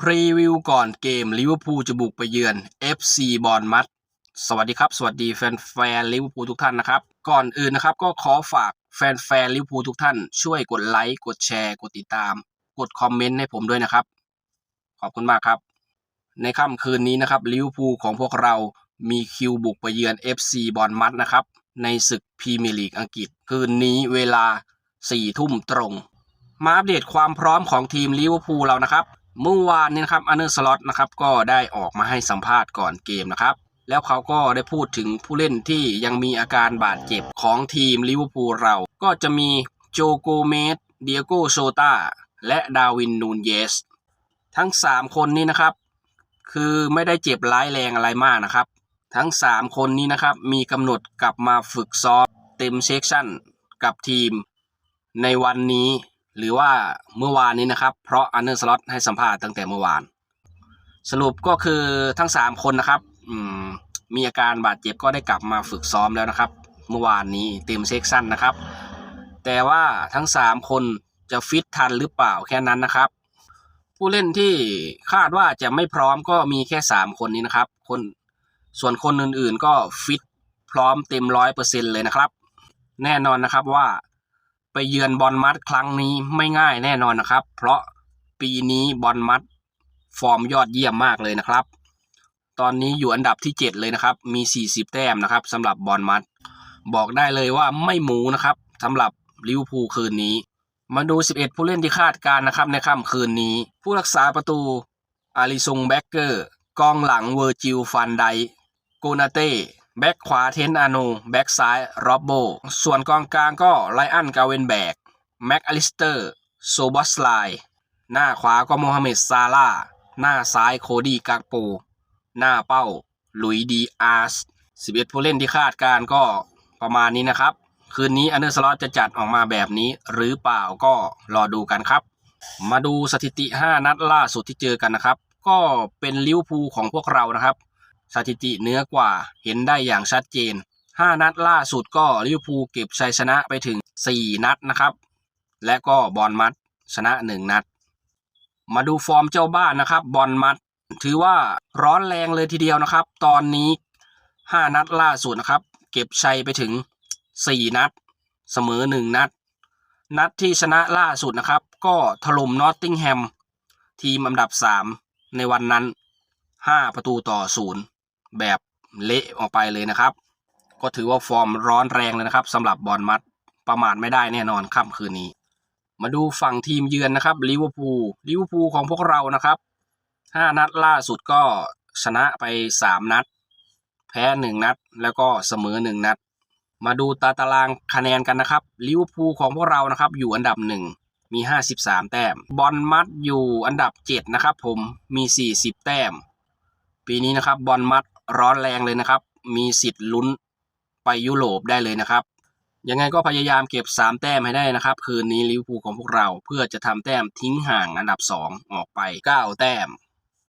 พรีวิวก่อนเกมลิเวอร์พูลจะบุกไปเยือน FC บอลมัดสวัสดีครับ สวัสดีแฟนๆลิเวอร์พูลทุกท่านนะครับ ก่อนอื่นนะครับก็ขอฝากแฟนๆลิเวอร์พูลทุกท่าน ช่วยกดไลค์กดแชร์กดติดตาม กดคอมเมนต์ให้ผมด้วยนะครับ ขอบคุณมากครับ ในค่ำคืนนี้นะครับลิเวอร์พูลของพวกเรามีคิวบุกไปเยือน FC บอลมัดนะครับในศึกพรีเมียร์ลีกอังกฤษ คืนนี้เวลา4ทุ่มตรง มาอัปเดตความพร้อมของทีมลิเวอร์พูลเรานะครับ เมื่อวานนี้นะครับอันเนอร์สล็อตนะครับก็ได้ออกมาให้สัมภาษณ์ก่อนเกมนะครับ แล้วเขาก็ได้พูดถึงผู้เล่นที่ยังมีอาการบาดเจ็บของทีมลิเวอร์พูลเรา ก็จะมีโจโกเมสเดียโกโซตาและดาวินนูนเยส ทั้ง 3 คนนี้นะครับ คือไม่ได้เจ็บร้ายแรงอะไรมากนะครับ ทั้ง 3 คนนี้นะครับมีกำหนดกลับมาฝึกซ้อมเต็มเซกชั่นกับทีมในวันนี้ หรือว่าเมื่อวานนี้นะครับ เพราะอันเนอร์สล็อตให้สัมภาษณ์ตั้งแต่เมื่อวาน สรุปก็คือทั้ง 3 คนนะครับมมีอาการบาดเจ็บก็ได้กลับมาฝึกซ้อมแล้วนะครับ เมื่อวานนี้เต็มเซ็กชั่นนะครับ แต่ว่าทั้ง 3 คนจะฟิตทันหรือเปล่าแค่นั้นนะครับ ผู้เล่นที่คาดว่าจะไม่พร้อมก็มีแค่ 3 คนนี้นะครับ คนส่วนคนอื่นๆก็ฟิตพร้อมเต็มร้อยเปอร์เซ็นเลยนะครับ แน่นอนนะครับว่า ไปเยือนบอลมัดครั้งนี้ไม่ง่ายแน่นอนนะครับ เพราะปีนี้บอลมัดฟอร์มยอดเยี่ยมมากเลยนะครับ ตอนนี้อยู่อันดับที่ 7 เลยนะครับ มี 40 แต้มนะครับสำหรับบอลมัด บอกได้เลยว่าไม่หมูนะครับสำหรับลิเวอร์พูลคืนนี้ มาดู 11 ผู้เล่นที่คาดการณ์นะครับในค่ำคืนนี้ ผู้รักษาประตูอาริซงแบ็กเกอร์กองหลังเวอร์จิลฟันไดโกนาเต้ แบ็กขวาเทนอาโนแบ็กซ้ายโรอบโบ ส่วนกองกลางก็ไลอันกาเวนแบกแม็กอลิสเตอร์โซบัสไลหน้าขวาก็โมฮัมเหม็ดซาลาหน้าซ้ายโคดี้กากโป หน้าเป้าลุยดีอาร์ส11 ผู้เล่นที่คาดการก็ประมาณนี้นะครับ คืนนี้อันเดอร์สล็อตจะจัดออกมาแบบนี้หรือเปล่าก็รอดูกันครับ มาดูสถิติ 5 นัดล่าสุดที่เจอกันนะครับ ก็เป็นลิวพูลของพวกเรานะครับ สถิติเนื้อกว่าเห็นได้อย่างชัดเจน 5 นัดล่าสุดก็ลิเวอร์พูลเก็บชัยชนะไปถึง 4 นัดนะครับ และก็บอลมัดชนะ 1 นัด มาดูฟอร์มเจ้าบ้านนะครับ บอลมัดถือว่าร้อนแรงเลยทีเดียวนะครับ ตอนนี้ 5 นัดล่าสุดนะครับ เก็บชัยไปถึง 4 นัด เสมอ 1 นัด นัดที่ชนะล่าสุดนะครับ ก็ถล่มนอตติงแฮมทีมอันดับ 3 ในวันนั้น 5 ประตูต่อ 0 แบบเละออกไปเลยนะครับ ก็ถือว่าฟอร์มร้อนแรงเลยนะครับสำหรับบอลมัดประมาทไม่ได้แน่นอนค่ำคืนนี้ มาดูฝั่งทีมเยือนนะครับลิเวอร์พูลลิเวอร์พูลของพวกเรานะครับ 5 นัดล่าสุดก็ชนะไป 3 นัด แพ้ 1 นัด แล้วก็เสมอ 1 นัด มาดูตาตารางคะแนนกันนะครับลิเวอร์พูลของพวกเรานะครับอยู่อันดับ 1มี 53 แต้ม บอลมัดอยู่อันดับ 7 นะครับผม มี 40 แต้ม ปีนี้นะครับ บอลมัด ร้อนแรงเลยนะครับ มีสิทธิ์ลุ้นไปยุโรปได้เลยนะครับ ยังไงก็พยายามเก็บ 3 แต้มให้ได้นะครับ คืนนี้ลิเวอร์พูลของพวกเราเพื่อจะทำแต้มทิ้งห่างอันดับ 2 ออกไป 9 แต้ม